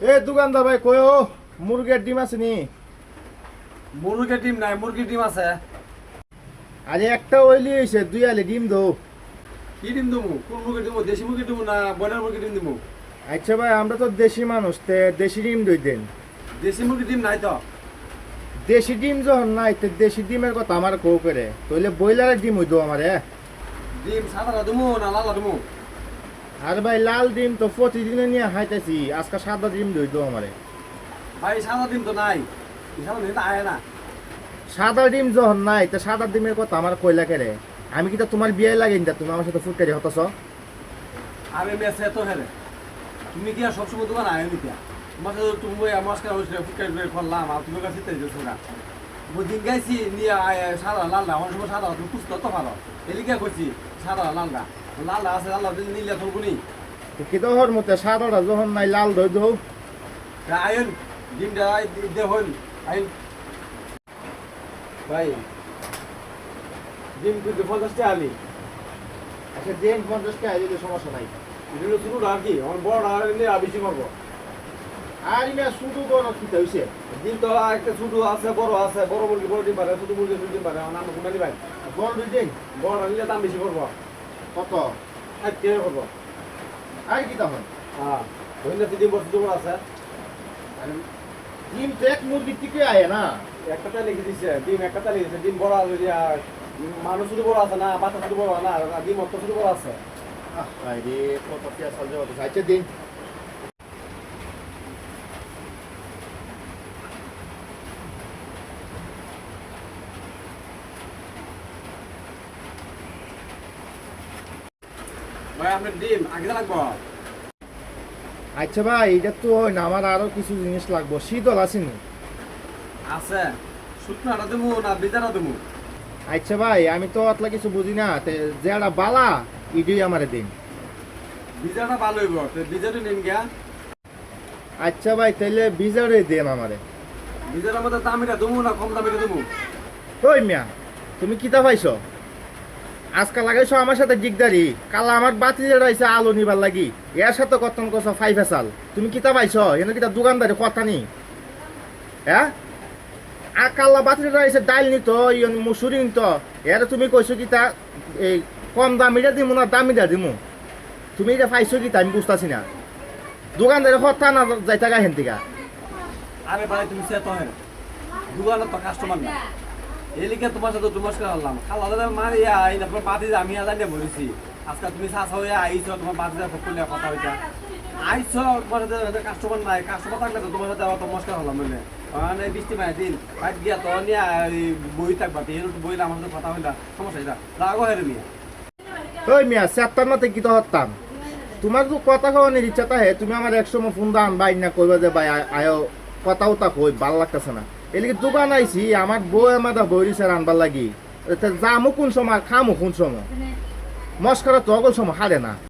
এ দোকানদার ভাই কয় মুরগের ডিম আছে নি? মুরগির ডিম নাই মুরগির ডিম আছে। আরে একটা ওইলি হয়েছে দুই আলে ডিম দো। কি ডিম দিমু? কোন মুরগির দিমু? দেশি মুরগির দিমু না ব্রয়লার মুরগির ডিম দিমু? আচ্ছা ভাই আমরা তো দেশি মানুষ তে দেশি ডিম দই দেন। দেশি মুরগির ডিম নাই তো? দেশি ডিম যখন নাই তো দেশি ডিমের কথা আমার কৌ করে। তাহলে ব্রয়লারের ডিম হইতো আমার। ডিম সাদা দিমু না লাল দিমু? আর ভাই লাল ডিম তো প্রতিদিনে নিয়ে হাইতেছি আজকে সাদা ডিম দইতো আমারে। ভাই সাদা ডিম তো নাই। সাদা ডিম আয় না। সাদা ডিম যখন নাই তো সাদা ডিমের কথা আমার কইলা কেরে আমি কি তো তোমার বিয়ে লাগেনি তা তুমি আমার সাথে ফুটকারি হতাছ? আমি মেসে তো হেরে। তুমি কি আর সবসময় দোকান আয় নি কিয়া তোমার সাথে তুমি মস্কার হয়েছিল ফুটকারি করে করলাম আর তুমি কাছে তেজ না। বুদিন গাইছি নিয়ে সাদা লালদা অনেক সময় সাদা তুমি খুঁজতে তো পারো এলিকা করছি সাদা লালদা লালদা আছে লালদা দিন নিলে থলবুনি কি তো হর মতে সাদাটা যখন নাই লাল দই দো আয়ন ডিমটা দেখুন আইন। ভাই ডিম কিন্তু পঞ্চাশ টাকা আচ্ছা দেন পঞ্চাশ টাকা দিলে সমস্যা নাই। এগুলো শুরু আর কি আমার বড় আর বেশি করব। আর ইমা শুধু কোনো কি হইছে। ডিম তো একটা আছে বড় আছে বড় মুরগি বড় ডিম পারে ছোট মুরগি ডিম পারে আমার কোনটা নিবেন বল দুই দিন বড় নিলে দাম বেশি করব। কত? আর কে করব। আর কি তখন হ্যাঁ ডিম বড় বড় আছে। ডিম তো এক মুরগি থেকে আয় না। একটা তাই লিখে দিচ্ছে ডিম একটা তাই লিখে দিচ্ছে ডিম বড় আছে মানুষ শুধু বড় আছে না বাচ্চা শুধু বড় না ডিম অত শুধু বড় আছে। আহ, আরে কত পেঁয়াজ সাল যাওয়া আচ্ছা দিন। ভাই আপনার ডিম আগে লাগবো। আচ্ছা ভাই এটা তো হয় না আমার আরও কিছু জিনিস লাগবো। শীতল আছে নি? আছে। শুকনাটা দেবো না বিজারা দেবো? আচ্ছা ভাই আমি তো অতলা কিছু বুঝি না। যেটা বালা ইডি আমারে দিন বিজাটা ভালো হইব বিজাটা নিন গিয়া। আচ্ছা ভাই তাহলে বিজারে দেন আমারে। বিজাটার মধ্যে দামিটা দেবো না কম দামিটা দেবো? ওই মিয়া তুমি কিতা পাইছো? আজকাল লাগাইছো আমার সাথে জিগদারি। কাল আমার বাতি যেটা আলু নিবার লাগি। এর সাথে কতন কছো ফাইভ সাল তুমি কিতা পাইছো এনে কিতা দোকানদারি কথা নি। হ্যাঁ? আর কাল্লা বাতি আইছে ডাইল নিত, ইয়ন মুসুরি নিত। এর তুমি কইছো কিতা এই কম দামিটা দিমু না দামিটা দিমু? তুমি এটা পাইছো কিতা আমি বুঝতাছি না। দোকানদারি কথা না যাইতা গা হেন থেকে আরে ভাই, তুমি সে তো হেন। দোকানে তো কাস্টমার না এলিকে তোমার সাথে আনলাম খালা দাদা মারি আই তারপর বাতি আমি আজান বলেছি আজকে তুমি শাসা হয়ে আইছো, তোমার বাতি করলে কথা হইতা আইছো, তোমার সাথে কাস্টমার নাই কাস্টমার থাকলে তো তোমার সাথে আবার নমস্কার হলাম মানে মানে বৃষ্টি মায়ের দিন বাইক গিয়া তো নিয়ে বই থাকবা তো আমার সাথে কথা হইলা, সমস্যা এটা রাগও হেরে নিয়ে ওই মিয়া চারটার মতে কি তো হতাম তোমার তো কথা কওয়ানোর ইচ্ছা তাহে, তুমি আমার একসময় ফোন দান বাই না কইবা যে, ভাই আয়ো কথাও তা কই, ভালো লাগতেছে না। এলিকে দোকান আইছি আমার বউ আমার বৈরি স্যার রানবার লাগি। যামো যামু কোন সময় খামো কোন সময়? মস্করা তো অগল সময় হারে না।